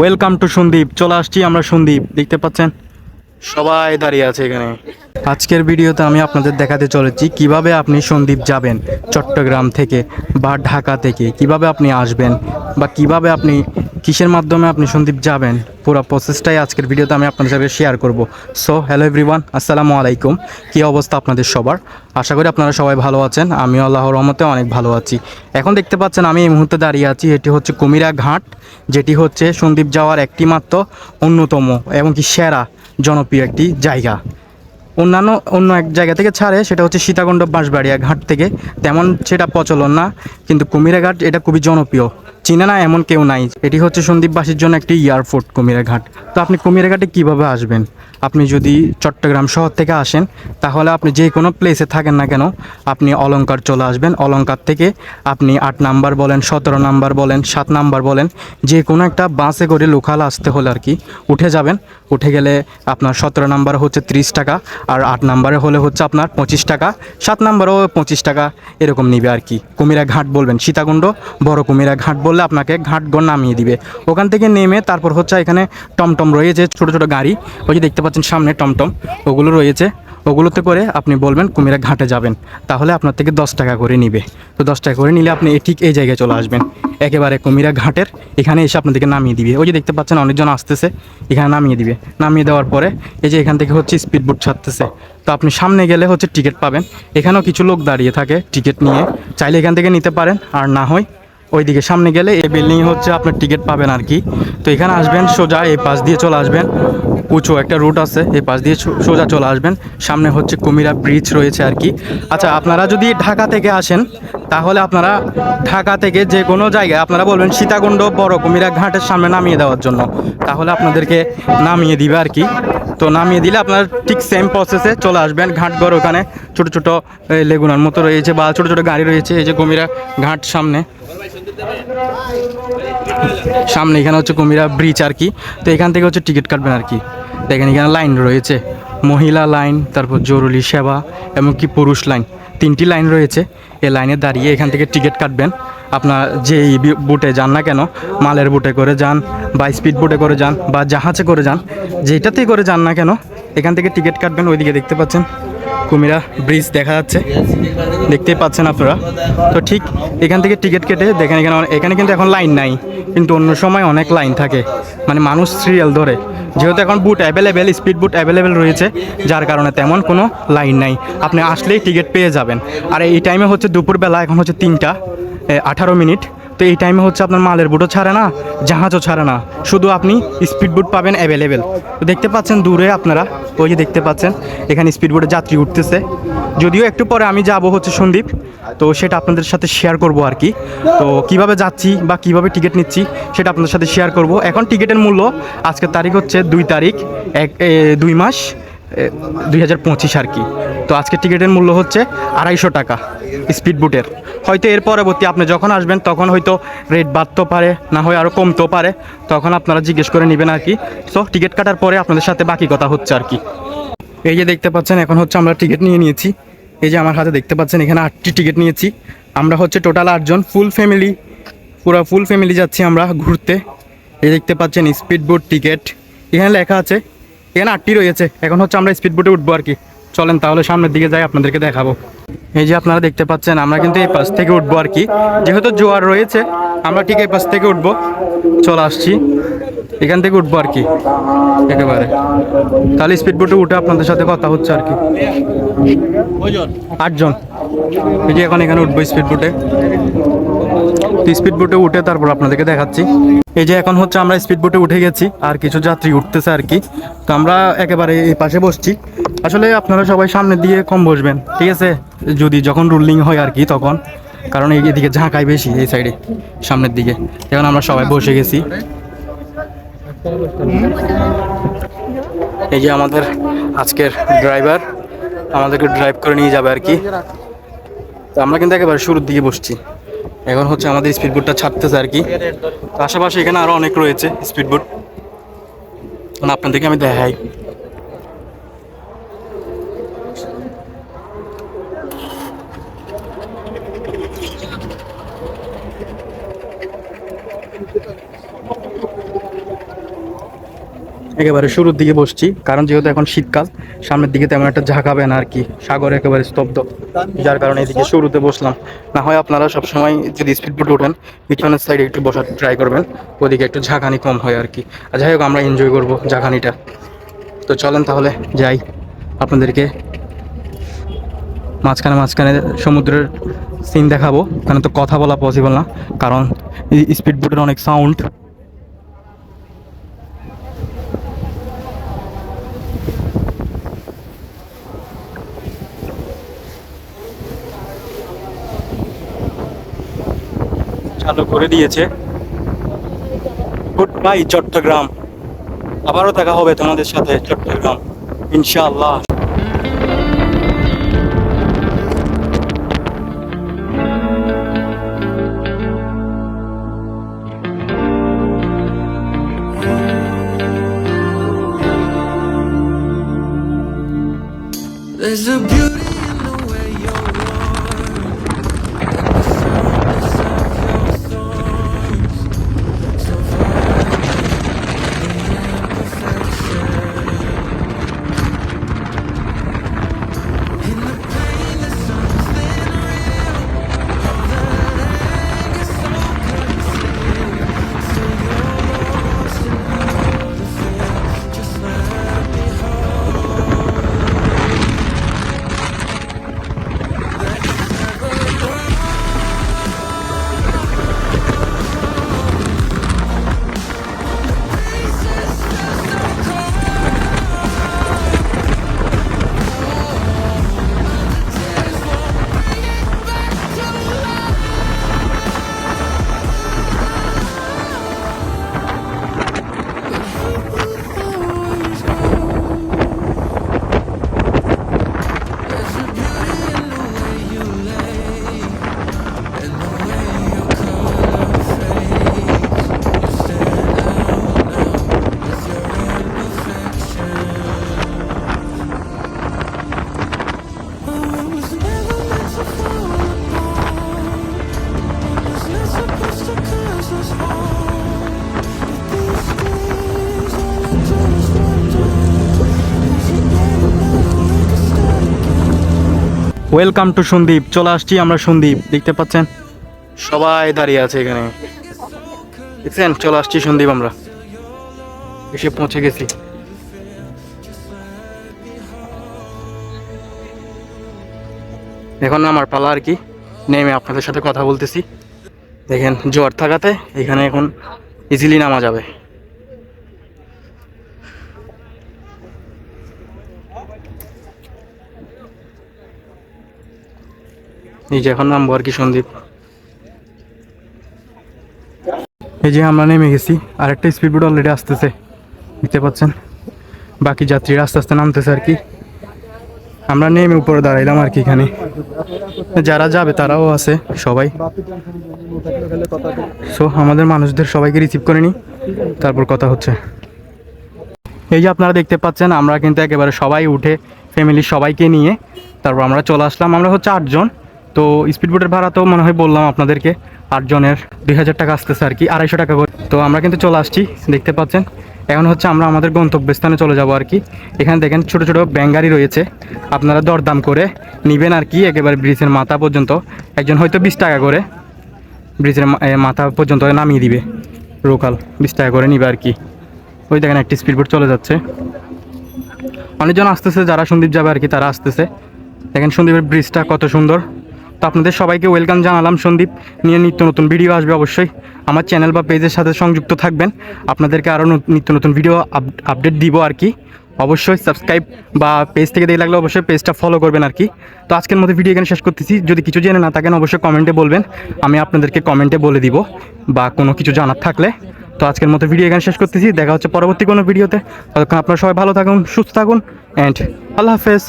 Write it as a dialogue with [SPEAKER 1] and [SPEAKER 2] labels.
[SPEAKER 1] Welcome to Sandwip চলে আসছি আমরা সন্দীপ দেখতে পাচ্ছেন? সবাই দাঁড়িয়ে আছে এখানে। আজকের ভিডিওতে আমি আপনাদের দেখাতে চলেছি কীভাবে আপনি সন্দীপ যাবেন চট্টগ্রাম থেকে বা ঢাকা থেকে কীভাবে আপনি আসবেন বা কীভাবে আপনি কিসের মাধ্যমে আপনি সন্দীপ যাবেন? পুরো প্রসেসটাই আজকের ভিডিওতে আমি আপনাদের সাথে শেয়ার করব। সো হ্যালো এভরিওয়ান আসসালামু আলাইকুম। কী অবস্থা আপনাদের সবার? আশা করি আপনারা সবাই ভালো আছেন। আমি আল্লাহর রহমতে অনেক ভালো আছি। এখন দেখতে পাচ্ছেন আমি এই মুহূর্তে দাঁড়িয়ে আছি। এটি হচ্ছে কুমিরা ঘাট, যেটি হচ্ছে সন্দীপ যাওয়ার একটি মাত্র অন্যতম এবং কি সেরা জনপ্রিয় একটি জায়গা। অন্যান্য, অন্য এক জায়গা থেকে ছাড়ে, সেটা হচ্ছে সীতাকুণ্ড বাঁশবাড়িয়া ঘাট থেকে। তেমন সেটা প্রচলন না, কিন্তু কুমিরা ঘাট এটা খুবই জনপ্রিয়। চিনে না এমন কেউ নাই। এটি হচ্ছে সন্দীপবাসীর জন্য একটি এয়ারপোর্ট কুমিরা ঘাট তো আপনি কুমিরা ঘাটে কীভাবে আসবেন? আপনি যদি চট্টগ্রাম শহর থেকে আসেন, তাহলে আপনি যে কোনো প্লেসে থাকেন না কেন, আপনি অলঙ্কার চলে আসবেন। অলঙ্কার থেকে আপনি আট নাম্বার বলেন, সতেরো নাম্বার বলেন, সাত নাম্বার বলেন, যে কোনো একটা বাসে করে লোকাল আসতে হলে আর কি উঠে যাবেন। উঠে গেলে আপনার সতেরো নাম্বার হচ্ছে ত্রিশ টাকা, আর আট নাম্বারে হলে হচ্ছে আপনার পঁচিশ টাকা, সাত নাম্বারও পঁচিশ টাকা, এরকম নিবে আর কি। কুমিরা ঘাট বলবেন, সীতাকুণ্ড, বড় কুমিরা ঘাট বললে আপনাকে ঘাটগড় নামিয়ে দিবে। ওখান থেকে নেমে তারপর হচ্ছে এখানে টমটম রয়েছে, ছোট ছোট গাড়ি। ওই যে দেখতে পাচ্ছেন সামনে টমটম, ওগুলো রয়েছে। ওগুলোতে করে আপনি বলবেন কুমিরা ঘাটে যাবেন। তাহলে আপনার থেকে দশ টাকা করে নিবে। তো দশ টাকা করে নিলে আপনি ঠিক এই জায়গায় চলে আসবেন। একেবারে কুমিরা ঘাটের, এখানে এসে আপনাদেরকে নামিয়ে দিবে। ওই যে দেখতে পাচ্ছেন অনেকজন আসতেছে, এখানে নামিয়ে দিবে। নামিয়ে দেওয়ার পরে এই যে এখান থেকে হচ্ছে স্পিড বোট ছাড়তেছে। তো আপনি সামনে গেলে হচ্ছে টিকিট পাবেন। এখানেও কিছু লোক দাঁড়িয়ে থাকে টিকিট নিয়ে। চাইলে এখান থেকে নিতে পারেন, আর না হয় ওইদিকে সামনে গেলে এই বিল্ডিং হচ্ছে আপনার টিকিট পাবেন আর কি। তো এখানে আসবেন, সোজা এই পাশ দিয়ে চলে আসবেন। উঁচু একটা রুট আছে, এই পাশ দিয়ে সোজা চলে আসবেন। সামনে হচ্ছে কুমিরা ব্রিজ রয়েছে আর কি। আচ্ছা আপনারা যদি ঢাকা থেকে আসেন, তাহলে আপনারা ঢাকা থেকে যে কোনো জায়গায়, আপনারা বলবেন সীতাকুণ্ড বড় কুমিরা ঘাটের সামনে নামিয়ে দেওয়ার জন্য। তাহলে আপনাদেরকে নামিয়ে দিবে আর কি। তো নামিয়ে দিলে আপনার ঠিক সেম প্রসেসে চলে আসবেন ঘাটগড় ওখানে। ছোটো ছোটো লেগুনার মতো রয়েছে বা ছোটো ছোটো গাড়ি রয়েছে, এই যে কুমিরা ঘাট সামনে। সামনে এখানে হচ্ছে কুমিরা ব্রিজ আর কি। তো এখান থেকে হচ্ছে টিকিট কাটবেন আর কি। দেখেন এখানে লাইন রয়েছে। মহিলা লাইন তারপর জরুরি সেবা এমনকি পুরুষ লাইন তিনটি লাইন রয়েছে। এই লাইনে দাঁড়িয়ে এখান থেকে টিকিট কাটবেন। আপনার যেই বুটে যান না কেন, মালের বুটে করে যান বা স্পিড বুটে করে যান বা জাহাজে করে যান, যেটাতেই করে যান না কেন, এখান থেকে টিকিট কাটবেন। ওইদিকে দেখতে পাচ্ছেন কুমিরা ব্রিজ দেখা যাচ্ছে। দেখতেই পাচ্ছেন আপনারা। তো ঠিক এখান থেকে টিকিট কেটে দেখেন, এখানে এখানে কিন্তু এখন লাইন নাই। কিন্তু অন্য সময় অনেক লাইন থাকে। মানে মানুষ সিরিয়াল ধরে। যেহেতু এখন boat available speed boat available রয়েছে, যার কারণে তেমন কোনো লাইন নাই। আপনি আসলেই টিকিট পেয়ে যাবেন। আর এই টাইমে হচ্ছে দুপুরবেলা, এখন হচ্ছে তিনটা আঠারো মিনিট। তো এই টাইমে হচ্ছে আপনার মালের বুটও ছাড়ে না জাহাজও ছাড়ে না। শুধু আপনি স্পিড বুট পাবেন অ্যাভেলেবেল তো দেখতে পাচ্ছেন দূরে আপনারা, ওই যে দেখতে পাচ্ছেন, এখানে স্পিড বোটে যাত্রী উঠতেছে। যদিও একটু পরে আমি যাব হচ্ছে সন্দীপ, তো সেটা আপনাদের সাথে শেয়ার করব আর কি। তো কীভাবে যাচ্ছি বা কীভাবে টিকিট নিচ্ছি, সেটা আপনাদের সাথে শেয়ার করব। এখন টিকিটের মূল্য, আজকের তারিখ হচ্ছে দুই তারিখ, এক দুই মাস। দুই হাজার পঁচিশ আর কি। তো আজকে টিকিটের মূল্য হচ্ছে আড়াইশো টাকা স্পিড বুটের হয়তো এর পরবর্তী আপনি যখন আসবেন, তখন হয়তো রেট বাড়তেও পারে, না হয় আরও কমতেও পারে। তখন আপনারা জিজ্ঞেস করে নেবেন আর কি। সো টিকিট কাটার পরে আপনাদের সাথে বাকি কথা হচ্ছে আর কি। এই যে দেখতে পাচ্ছেন, এখন হচ্ছে আমরা টিকিট নিয়ে নিয়েছি। এই যে আমার হাতে দেখতে পাচ্ছেন, এখানে আটটি টিকিট নিয়েছি। আমরা হচ্ছে টোটাল আটজন ফুল ফ্যামিলি পুরো ফুল ফ্যামিলি যাচ্ছি আমরা ঘুরতে। এই দেখতে পাচ্ছেন স্পিড বোট টিকিট এখানে লেখা আছে এখানে আটটি রয়েছে। এখন হচ্ছে আমরা স্পিড বোটে উঠবো আর কি। চলেন তাহলে সামনের দিকে যাই, আপনাদেরকে দেখাবো। এই যে আপনারা দেখতে পাচ্ছেন, আমরা কিন্তু এই পাশ থেকে উঠবো আর কি। যেহেতু জোয়ার রয়েছে, আমরা ঠিক এই পাশ থেকে উঠবো। চলে আসছি। এখান থেকে উঠবো আর কি, একেবারে। তাহলে স্পিড বোটে উঠে আপনাদের সাথে কথা হচ্ছে আর কি। আটজন। এই যে এখন এখানে উঠবো স্পিড বোটে স্পিড বোটে উঠে তারপর আপনাদেরকে দেখাচ্ছি। এই যে এখন হচ্ছে আমরা স্পিড বোটে উঠে গেছি, আর কিছু যাত্রী উঠতেছে আর কি। তো আমরা একেবারে এই পাশে বসছি। আসলে আপনারা সবাই সামনের দিকে কম বসবেন, ঠিক আছে? যদি যখন রুলিং হয় আর কি তখন। কারণ এদিকে ঝাঁকায় বেশি এই সাইডে সামনের দিকে। এখন আমরা সবাই বসে গেছি। এই যে আমাদের আজকের ড্রাইভার আমাদেরকে ড্রাইভ করে নিয়ে যাবে আর কি। তো আমরা কিন্তু একেবারে শুরুর দিকে বসছি। এখন হচ্ছে আমাদের স্পিড বোটটা ছাড়তেছে আর কি। আশেপাশে এখানে আরও অনেক রয়েছে স্পিড বোট আপনাদেরকে আমি দেখাই। একেবারে শুরুর দিকে বসছি। কারণ যেহেতু এখন শীতকাল, সামনের দিকে তেমন একটা ঝাঁকাবে না আর কি। সাগর একেবারে স্তব্ধ, যার কারণে এদিকে শুরুতে বসলাম। না হয় আপনারা সবসময় যদি স্পিড বোটে ওঠেন, পিছনের সাইডে একটু বসার ট্রাই করবেন, ওদিকে একটু ঝাঁকানি কম হয় আর কি। আর যাই হোক, আমরা এনজয় করব ঝাঁকানিটা। তো চলেন তাহলে, যাই। আপনাদেরকে মাঝখানে মাঝখানে সমুদ্রের সিন দেখাবো। এখানে তো কথা বলা পসিবল না, কারণ স্পিড বোটের অনেক সাউন্ড চালু করে দিয়েছে। Good bye Chittagong. আবারও দেখা হবে তোমাদের সাথে চট্টগ্রাম। ইনশাআল্লাহ।
[SPEAKER 2] There's a beauty
[SPEAKER 1] welcome to Sandwip চলে আসছি আমরা সন্দীপ দেখতে পাচ্ছেন? সবাই দাঁড়িয়ে আছে এখানে। দেখছেন? চলে আসছি সন্দীপ আমরা। এসে পৌঁছে গেছি। এখন আমার পালা আর কি। নেমে আপনাদের সাথে কথা বলতেছি। দেখেন, জোয়ার থাকাতে এখানে এখন ইজিলি নামা যাবে। এই যে এখন নামবো আর কি সন্দীপ। এই যে আমরা নেমে গেছি, আর একটা স্পিড বোট অলরেডি আসতেছে, দেখতে পাচ্ছেন? বাকি যাত্রীরা আস্তে আস্তে নামতেছে আর কি। আমরা নেমে উপরে দাঁড়াইলাম আর কি এখানে। যারা যাবে তারাও আছে, সবাই। সো আমাদের মানুষদের সবাইকে রিসিভ করে নিই তারপর কথা হচ্ছে। এই যে আপনারা দেখতে পাচ্ছেন, আমরা কিন্তু একেবারে সবাই উঠে ফ্যামিলির সবাইকে নিয়ে, তারপর আমরা চলে আসলাম। আমরা হচ্ছে আটজন। তো স্পিড বোটের ভাড়া তো মনে হয় বললাম আপনাদেরকে, আটজনের দুই হাজার টাকা আসতেছে আর কি, আড়াইশো টাকা করে। তো আমরা কিন্তু চলে আসছি, দেখতে পাচ্ছেন। এখন হচ্ছে আমরা আমাদের গন্তব্যস্থানে চলে যাব আর কি। এখানে দেখেন ছোট ছোট ব্যাঙ্গারি রয়েছে। আপনারা দরদাম করে নিবেন আর কি, একেবারে ব্রিজের মাথা পর্যন্ত। একজন হয়তো বিশ টাকা করে ব্রিজের মাথা পর্যন্ত নামিয়ে দিবে। লোকাল বিশ টাকা করে নিবে আর কি। ওই দেখেন একটি স্পিড বোট চলে যাচ্ছে। অনেকজন আসতেছে, যারা সন্দীপ যাবে আর কি, তারা আসতেছে। দেখেন সন্দীপের ব্রিজটা কত সুন্দর। তো আপনাদের সবাইকে ওয়েলকাম জানালাম। সন্দীপ নিয়ে নিত্য নতুন ভিডিও আসবে অবশ্যই। আমার চ্যানেল বা পেজের সাথে সংযুক্ত থাকবেন। আপনাদেরকে আরও নিত্য নতুন ভিডিও আপডেট দিব আর কি। অবশ্যই সাবস্ক্রাইব বা পেজ থেকে দেখে লাগলে অবশ্যই পেজটা ফলো করবেন আর কি। তো আজকের মতো ভিডিও এখানে শেষ করতেছি। যদি কিছু জেনে না থাকেন অবশ্যই কমেন্টে বলবেন। আমি আপনাদেরকে কমেন্টে বলে দিব বা কোনো কিছু জানার থাকলে। তো আজকের মতো ভিডিও এখানে শেষ করতেছি। দেখা হচ্ছে পরবর্তী কোনো ভিডিওতে ততক্ষণ আপনারা সবাই ভালো থাকুন, সুস্থ থাকুন অ্যান্ড আল্লাহ হাফেজ।